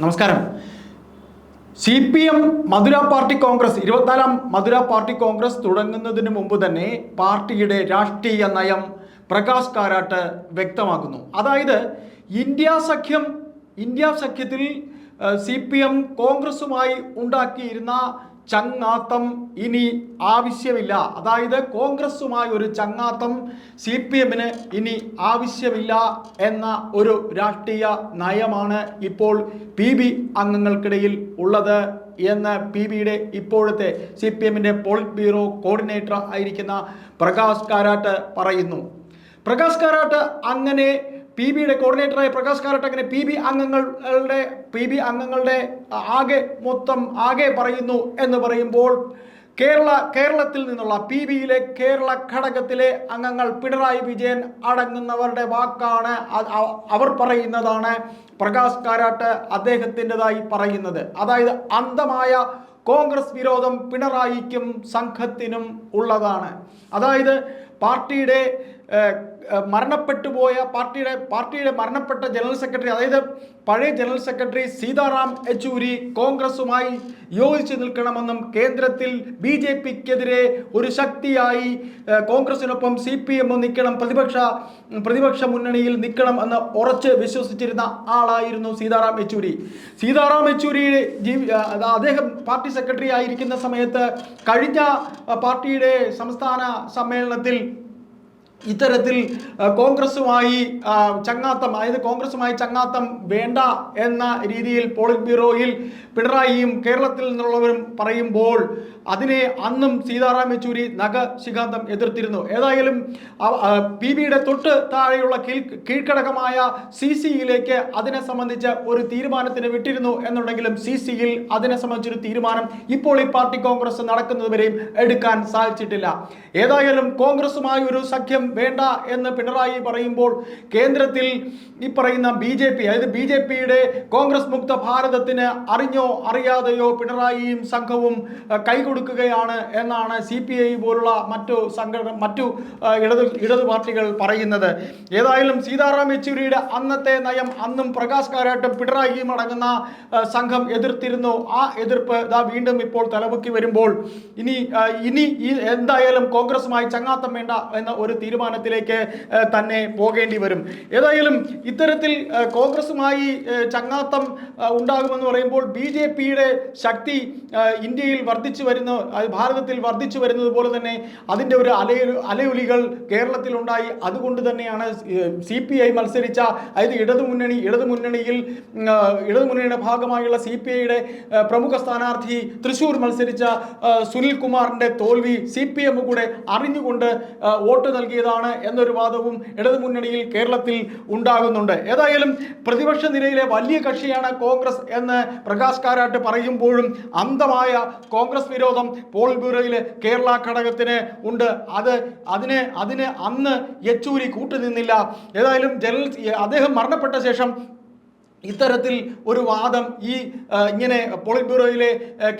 നമസ്കാരം. C P M Madurai party congress ഇരുപത്തിനാലാം Madurai party Congress തുടങ്ങുന്നതിന് മുമ്പ് തന്നെ പാർട്ടിയുടെ രാഷ്ട്രീയ നയം പ്രകാശ് കാരാട്ട് വ്യക്തമാക്കുന്നു. അതായത് ഇന്ത്യ സഖ്യം ഇന്ത്യ സഖ്യത്തിൽ സി പി എം കോൺഗ്രസുമായി ഉണ്ടാക്കിയിരുന്ന ചങ്ങാത്തം ഇനി ആവശ്യമില്ല. അതായത് കോൺഗ്രസുമായി ഒരു ചങ്ങാത്തം സി പി എമ്മിന് ഇനി ആവശ്യമില്ല എന്ന ഒരു രാഷ്ട്രീയ നയമാണ് ഇപ്പോൾ പി ബി അംഗങ്ങൾക്കിടയിൽ ഉള്ളത് എന്ന് പി ബിയുടെ ഇപ്പോഴത്തെ സി പി എമ്മിന്റെ പോളിറ്റ് ബ്യൂറോ കോർഡിനേറ്റർ ആയിരിക്കുന്ന പ്രകാശ് കാരാട്ട് പറയുന്നു. പ്രകാശ് കാരാട്ട് അങ്ങനെ പി ബിയുടെ കോർഡിനേറ്ററായ പ്രകാശ് കാരട്ടങ്ങനെ പി ബി അംഗങ്ങളുടെ പി ബി അംഗങ്ങളുടെ ആകെ മൊത്തം ആകെ പറയുന്നു എന്ന് പറയുമ്പോൾ കേരള കേരളത്തിൽ നിന്നുള്ള പി ബിയിലെ കേരള ഘടകത്തിലെ അംഗങ്ങൾ പിണറായി വിജയൻ അടങ്ങുന്നവരുടെ വാക്കാണ് അവർ പറയുന്നതാണ് പ്രകാശ് കാരാട്ട് അദ്ദേഹത്തിന്റെതായി പറയുന്നത്. അതായത് അന്ധമായ കോൺഗ്രസ് വിരോധം പിണറായിക്കും സംഘത്തിനും ഉള്ളതാണ്. അതായത് പാർട്ടിയുടെ മരണപ്പെട്ടു പോയ പാർട്ടിയുടെ പാർട്ടിയുടെ മരണപ്പെട്ട ജനറൽ സെക്രട്ടറി അതായത് പഴയ ജനറൽ സെക്രട്ടറി സീതാറാം യെച്ചൂരി കോൺഗ്രസുമായി യോജിച്ച് നിൽക്കണമെന്നും കേന്ദ്രത്തിൽ ബി ജെ പിക്കെതിരെ ഒരു ശക്തിയായി കോൺഗ്രസിനൊപ്പം സി പി എമ്മും നിൽക്കണം പ്രതിപക്ഷ പ്രതിപക്ഷ മുന്നണിയിൽ നിൽക്കണം എന്ന് ഉറച്ച് വിശ്വസിച്ചിരുന്ന ആളായിരുന്നു സീതാറാം യെച്ചൂരി. സീതാറാം യെച്ചൂരി അദ്ദേഹം പാർട്ടി സെക്രട്ടറി ആയിരിക്കുന്ന സമയത്ത് കഴിഞ്ഞ പാർട്ടിയുടെ സംസ്ഥാന സമ്മേളനത്തിൽ ഇത്തരത്തിൽ കോൺഗ്രസുമായി ചങ്ങാത്തം അതായത് കോൺഗ്രസുമായി ചങ്ങാത്തം വേണ്ട എന്ന രീതിയിൽ പോളിറ്റ് ബ്യൂറോയിൽ പിണറായിയും കേരളത്തിൽ നിന്നുള്ളവരും പറയുമ്പോൾ അതിനെ അന്നും സീതാറാം യെച്ചൂരി നഖശിഖാന്തം എതിർത്തിരുന്നു. ഏതായാലും പി ബിയുടെ തൊട്ട് താഴെയുള്ള കീഴ് കീഴ്ക്കടകമായ സി സിയിലേക്ക് അതിനെ സംബന്ധിച്ച് ഒരു തീരുമാനത്തിന് വിട്ടിരുന്നു എന്നുണ്ടെങ്കിലും സി സിയിൽ അതിനെ സംബന്ധിച്ചൊരു തീരുമാനം ഇപ്പോൾ ഈ പാർട്ടി കോൺഗ്രസ് നടക്കുന്നതുവരെയും എടുക്കാൻ സാധിച്ചിട്ടില്ല. ഏതായാലും കോൺഗ്രസുമായി ഒരു സഖ്യം വേണ്ട എന്ന് പിണറായി പറയുമ്പോൾ കേന്ദ്രത്തിൽ ഈ പറയുന്ന ബി ജെ പി അതായത് ബി ജെ പിയുടെ കോൺഗ്രസ് മുക്ത ഭാരതത്തിന് അറിഞ്ഞോ അറിയാതെയോ പിണറായിയും സംഘവും കൈകൊടുക്കുകയാണ് എന്നാണ് സി പി ഐ പോലുള്ള മറ്റു സംഘടന മറ്റു ഇടത് ഇടതു പാർട്ടികൾ പറയുന്നത്. ഏതായാലും സീതാറാം യെച്ചൂരിയുടെ അന്നത്തെ നയം അന്നും പ്രകാശ് കാരാട്ടും പിണറായിയും അടങ്ങുന്ന സംഘം എതിർത്തിരുന്നു. ആ എതിർപ്പ് ഇതാ വീണ്ടും ഇപ്പോൾ തലപൊക്കി വരുമ്പോൾ ഇനി ഇനി എന്തായാലും കോൺഗ്രസുമായി ചങ്ങാത്തം വേണ്ട എന്ന ഒരു തീരുമാനത്തിലേക്ക് തന്നെ പോകേണ്ടി വരും. ഏതായാലും ഇത്തരത്തിൽ കോൺഗ്രസുമായി ചങ്ങാത്തം ഉണ്ടാകുമെന്ന് പറയുമ്പോൾ ബി ജെ പിയുടെ ശക്തി ഇന്ത്യയിൽ വർദ്ധിച്ചു വരുന്ന ഭാരതത്തിൽ വർദ്ധിച്ചു വരുന്നത് പോലെ തന്നെ അതിന്റെ ഒരു അലയുലികൾ കേരളത്തിൽ ഉണ്ടായി അതുകൊണ്ട് തന്നെയാണ് സി പി ഐ മത്സരിച്ച അതായത് ഇടതുമുന്നണി ഇടതുമുന്നണിയിൽ ഇടതുമുന്നണിയുടെ ഭാഗമായുള്ള സി പി ഐയുടെ പ്രമുഖ സ്ഥാനാർത്ഥി തൃശൂർ മത്സരിച്ച സുനിൽ കുമാറിന്റെ തോൽവി സി പി എം കൂടെ അറിഞ്ഞുകൊണ്ട് വോട്ട് വോട്ട് നൽകിയതാണ് എന്നൊരു വാദവും ഇടതു ഇടതുമുന്നണിയിൽ കേരളത്തിൽ ഉണ്ടാകുന്നുണ്ട്. ഏതായാലും പ്രതിപക്ഷ നിരയിലെ വലിയ കക്ഷിയാണ് കോൺഗ്രസ് എന്ന് പ്രകാശ് കാരാട്ട് പറയുമ്പോഴും അന്ധമായ കോൺഗ്രസ് വിരോധം പോൾ ബ്യൂറോയിലെ കേരള ഘടകത്തിന് ഉണ്ട്. അത് അതിന് അതിന് അന്ന് യെച്ചൂരി കൂട്ടുനിന്നില്ല. ഏതായാലും ജനറൽ അദ്ദേഹം മരണപ്പെട്ട ശേഷം ഇത്തരത്തിൽ ഒരു വാദം ഈ ഇങ്ങനെ പോളിറ്റ് ബ്യൂറോയിലെ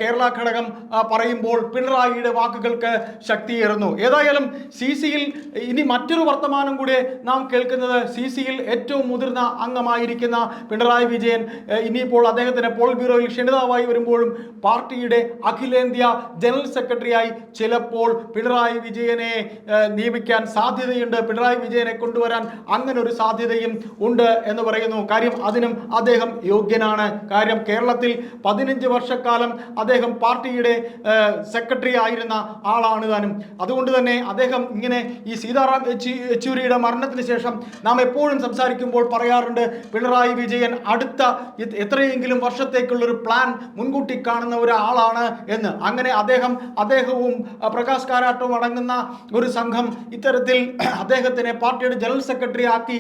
കേരള ഘടകം പറയുമ്പോൾ പിണറായിയുടെ വാക്കുകൾക്ക് ശക്തിയേറുന്നു ഏതായാലും സി സിയിൽ ഇനി മറ്റൊരു വർത്തമാനം കൂടെ നാം കേൾക്കുന്നത് സി സിയിൽ ഏറ്റവും മുതിർന്ന അംഗമായിരിക്കുന്ന പിണറായി വിജയൻ ഇനിയിപ്പോൾ അദ്ദേഹത്തിന് പോളിറ്റ് ബ്യൂറോയിൽ ക്ഷണിതാവായി വരുമ്പോഴും പാർട്ടിയുടെ അഖിലേന്ത്യാ ജനറൽ സെക്രട്ടറിയായി ചിലപ്പോൾ പിണറായി വിജയനെ നിയമിക്കാൻ സാധ്യതയുണ്ട്. പിണറായി വിജയനെ കൊണ്ടുവരാൻ അങ്ങനെ ഒരു സാധ്യതയും ഉണ്ട് എന്ന് പറയുന്നു. കാര്യം അതിനും അദ്ദേഹം യോഗ്യനാണ്. കാര്യം കേരളത്തിൽ പതിനഞ്ച് വർഷക്കാലം അദ്ദേഹം പാർട്ടിയുടെ സെക്രട്ടറി ആയിരുന്ന ആളാണ് താനും. അതുകൊണ്ട് തന്നെ അദ്ദേഹം ഇങ്ങനെ ഈ സീതാറാം യെച്ചൂ- യെച്ചൂരിയുടെ മരണത്തിന് ശേഷം നാം എപ്പോഴും സംസാരിക്കുമ്പോൾ പറയാറുണ്ട് പിണറായി വിജയൻ അടുത്ത എത്രയെങ്കിലും വർഷത്തേക്കുള്ളൊരു പ്ലാൻ മുൻകൂട്ടി കാണുന്ന ഒരാളാണ് എന്ന്. അങ്ങനെ അദ്ദേഹം അദ്ദേഹവും പ്രകാശ് കാരാട്ടും അടങ്ങുന്ന ഒരു സംഘം ഇത്തരത്തിൽ അദ്ദേഹത്തിനെ പാർട്ടിയുടെ ജനറൽ സെക്രട്ടറി ആക്കി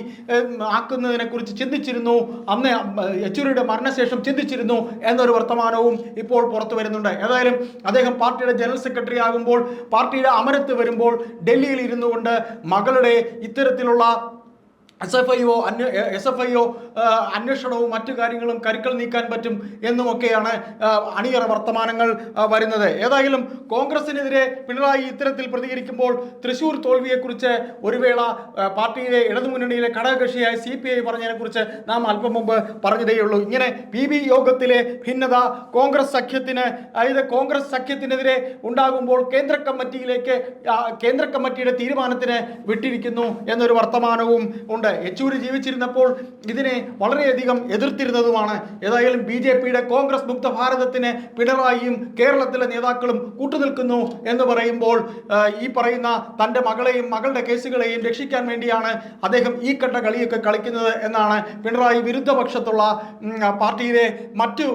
ആക്കുന്നതിനെ കുറിച്ച് ചിന്തിച്ചിരുന്നു. അന്ന് യെച്ചൂരിയുടെ മരണശേഷം ചിന്തിച്ചിരുന്നു എന്നൊരു വർത്തമാനവും ഇപ്പോൾ പുറത്തു വരുന്നുണ്ട്. ഏതായാലും അദ്ദേഹം പാർട്ടിയുടെ ജനറൽ സെക്രട്ടറി ആകുമ്പോൾ പാർട്ടിയുടെ അമരത്ത് വരുമ്പോൾ ഡൽഹിയിൽ ഇരുന്നു കൊണ്ട് മകളുടെ ഇത്തരത്തിലുള്ള എസ് എഫ് ഐ ഒ അന്വ എസ് എഫ് ഐ ഒ അന്വേഷണവും മറ്റു കാര്യങ്ങളും കരുക്കൾ നീക്കാൻ പറ്റും എന്നുമൊക്കെയാണ് അണിയറ വർത്തമാനങ്ങൾ വരുന്നത്. ഏതായാലും കോൺഗ്രസിനെതിരെ പിണറായി ഇത്തരത്തിൽ പ്രതികരിക്കുമ്പോൾ തൃശൂർ തോൽവിയെക്കുറിച്ച് ഒരു വേള പാർട്ടിയിലെ ഇടതുമുന്നണിയിലെ ഘടകകക്ഷിയായ സി പി ഐ പറഞ്ഞതിനെക്കുറിച്ച് നാം അല്പം മുമ്പ് പറഞ്ഞതേയുള്ളൂ ഇങ്ങനെ പി ബി യോഗത്തിലെ ഭിന്നത കോൺഗ്രസ് സഖ്യത്തിന് അതായത് കോൺഗ്രസ് സഖ്യത്തിനെതിരെ ഉണ്ടാകുമ്പോൾ കേന്ദ്ര കമ്മിറ്റിയിലേക്ക് കേന്ദ്ര കമ്മിറ്റിയുടെ തീരുമാനത്തിന് വിട്ടിരിക്കുന്നു എന്നൊരു വർത്തമാനവും ഉണ്ട്. യെച്ചൂരി ജീവിച്ചിരുന്നപ്പോൾ ഇതിനെ വളരെയധികം എതിർത്തിരുന്നതുമാണ്. ഏതായാലും ബി ജെ പിയുടെ കോൺഗ്രസ് മുക്ത ഭാരതത്തിന് പിണറായിയും കേരളത്തിലെ നേതാക്കളും കൂട്ടുനിൽക്കുന്നു എന്ന് പറയുമ്പോൾ ഈ പറയുന്ന തന്റെ മകളെയും മകളുടെ കേസുകളെയും രക്ഷിക്കാൻ വേണ്ടിയാണ് അദ്ദേഹം ഈ കണ്ട കളിയൊക്കെ കളിക്കുന്നത് എന്നാണ് പിണറായി വിരുദ്ധപക്ഷത്തുള്ള പാർട്ടിയിലെ മറ്റു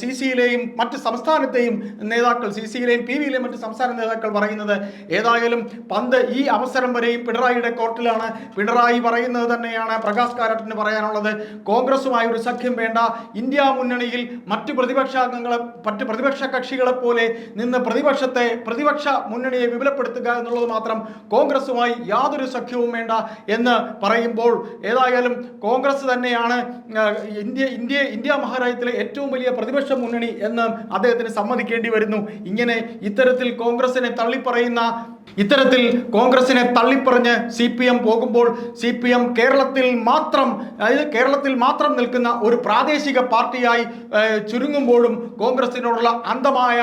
സി സിയിലെയും മറ്റ് സംസ്ഥാനത്തെയും നേതാക്കൾ സി സിയിലെയും പി വിയിലെയും മറ്റ് സംസ്ഥാന നേതാക്കൾ പറയുന്നത് ഏതായാലും പന്ത് ഈ അവസരം വരെയും പിണറായിയുടെ കോർട്ടിലാണ്. പിണറായി പറയുന്നത് തന്നെയാണ് പ്രകാശ് കാരാട്ടിന് പറയാനുള്ളത്. കോൺഗ്രസുമായി ഒരു സഖ്യം വേണ്ട. ഇന്ത്യ മുന്നണിയിൽ മറ്റു പ്രതിപക്ഷാംഗങ്ങളെ മറ്റ് പ്രതിപക്ഷ കക്ഷികളെ പോലെ നിന്ന് പ്രതിപക്ഷത്തെ പ്രതിപക്ഷ മുന്നണിയെ വിപുലപ്പെടുത്തുക എന്നുള്ളത് മാത്രം കോൺഗ്രസുമായി യാതൊരു സഖ്യവും വേണ്ട എന്ന് പറയുമ്പോൾ ഏതായാലും കോൺഗ്രസ് തന്നെയാണ് ഇന്ത്യ ഇന്ത്യ ഇന്ത്യ മഹാരാജ്യത്തിലെ ഏറ്റവും വലിയ പ്രതിപക്ഷ മുന്നണി എന്ന് അദ്ദേഹത്തിന് സമ്മതിക്കേണ്ടി വരുന്നു. ഇങ്ങനെ ഇത്തരത്തിൽ കോൺഗ്രസിനെ തള്ളിപ്പറയുന്ന ഇത്തരത്തിൽ കോൺഗ്രസിനെ തള്ളിപ്പറഞ്ഞ് സി പി എം പോകുമ്പോൾ സി പി എം കേരളത്തിൽ മാത്രം അതായത് കേരളത്തിൽ മാത്രം നിൽക്കുന്ന ഒരു പ്രാദേശിക പാർട്ടിയായി ചുരുങ്ങുമ്പോഴും കോൺഗ്രസിനോടുള്ള അന്ധമായ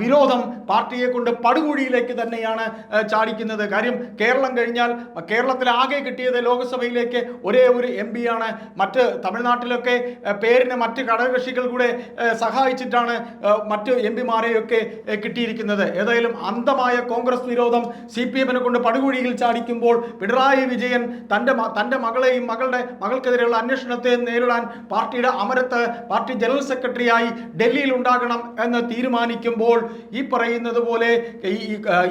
വിരോധം പാർട്ടിയെ കൊണ്ട് പടുകുഴിയിലേക്ക് തന്നെയാണ് ചാടിക്കുന്നത്. കാര്യം കേരളം കഴിഞ്ഞാൽ കേരളത്തിൽ ആകെ കിട്ടിയത് ലോക്സഭയിലേക്ക് ഒരേ ഒരു എം ആണ്. മറ്റ് തമിഴ്നാട്ടിലൊക്കെ പേരിനെ മറ്റ് ഘടകകക്ഷികൾ കൂടെ സഹായിച്ചിട്ടാണ് മറ്റ് എം പിമാരെയൊക്കെ കിട്ടിയിരിക്കുന്നത്. ഏതായാലും അന്ധമായ കോൺഗ്രസ് വിരോധം സി പി എമ്മിനെ കൊണ്ട് പടുകുഴിയിൽ ചാടിക്കുമ്പോൾ പിണറായി വിജയൻ തന്റെ തന്റെ മകളെയും മകളുടെ മകൾക്കെതിരെയുള്ള അന്വേഷണത്തെ നേരിടാൻ പാർട്ടിയുടെ അമരത്ത് പാർട്ടി ജനറൽ സെക്രട്ടറിയായി ഡൽഹിയിൽ ഉണ്ടാകണം എന്ന് തീരുമാനിക്കുമ്പോൾ ഈ പറയുന്നത് പോലെ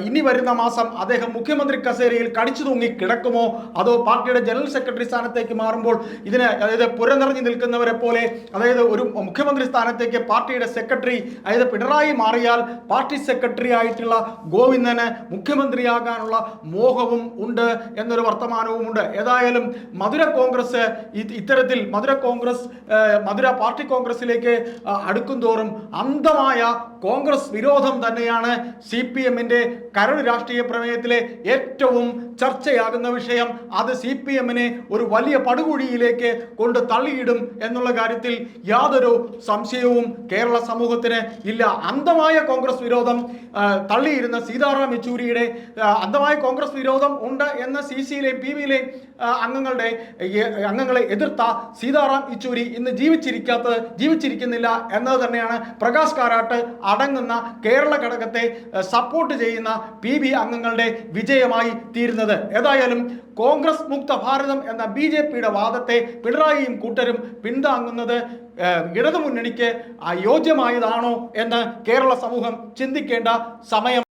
ഇനി വരുന്ന മാസം അദ്ദേഹം മുഖ്യമന്ത്രി കസേരയിൽ കടിച്ചു തൂങ്ങി കിടക്കുമോ? അതോ പാർട്ടിയുടെ ജനറൽ സെക്രട്ടറി സ്ഥാനത്തേക്ക് മാറുമ്പോൾ ഇതിന് അതായത് പുരനിറഞ്ഞു നിൽക്കുന്നവരെ പോലെ അതായത് ഒരു മുഖ്യമന്ത്രി സ്ഥാനത്തേക്ക് പാർട്ടിയുടെ സെക്രട്ടറി അതായത് പിണറായി മാറിയാൽ പാർട്ടി സെക്രട്ടറി ആയിട്ടുള്ള ഗോവിന്ദന് മുഖ്യമന്ത്രിയാകാനുള്ള മോഹവും ഉണ്ട് എന്നൊരു വർത്തമാനവും ഉണ്ട്. ഏതായാലും മധുര കോൺഗ്രസ് ഇത്തരത്തിൽ മധുര കോൺഗ്രസ് മധുര പാർട്ടി കോൺഗ്രസിലേക്ക് അടുക്കും തോറും അന്ധമായ കോൺഗ്രസ് വിരോധം തന്നെയാണ് സി പി എമ്മിന്റെ കരട് രാഷ്ട്രീയ പ്രമേയത്തിലെ ഏറ്റവും ചർച്ചയാകുന്ന വിഷയം അത് സി പി എമ്മിനെ ഒരു വലിയ പടുകുഴിയിലേക്ക് കൊണ്ട് തള്ളിയിടും എന്നുള്ള കാര്യത്തിൽ യാതൊരു സംശയവും കേരള സമൂഹത്തിന് ഇല്ല. അന്ധമായ കോൺഗ്രസ് വിരോധം തള്ളിയിരുന്ന സീതാറാം യെച്ചൂരിയുടെ അന്ധമായ കോൺഗ്രസ് വിരോധം ഉണ്ട് എന്ന സി സിയിലെയും പി വിയിലെയും അംഗങ്ങളുടെ അംഗങ്ങളെ എതിർത്ത സീതാറാം യെച്ചൂരി ഇന്ന് ജീവിച്ചിരിക്കാത്തത് ജീവിച്ചിരിക്കുന്നില്ല എന്നത് തന്നെയാണ് പ്രകാശ് കാരാട്ട് അടങ്ങുന്ന കേരള ഘടകത്തെ സപ്പോർട്ട് ചെയ്യുന്ന പി ബി അംഗങ്ങളുടെ വിജയമായി തീരുന്നത്. ഏതായാലും കോൺഗ്രസ് മുക്ത ഭാരതം എന്ന ബി ജെ പിയുടെ വാദത്തെ പിണറായിയും കൂട്ടരും പിന്താങ്ങുന്നത് ഇടതുമുന്നണിക്ക് യോജ്യമായതാണോ എന്ന് കേരള സമൂഹം ചിന്തിക്കേണ്ട സമയം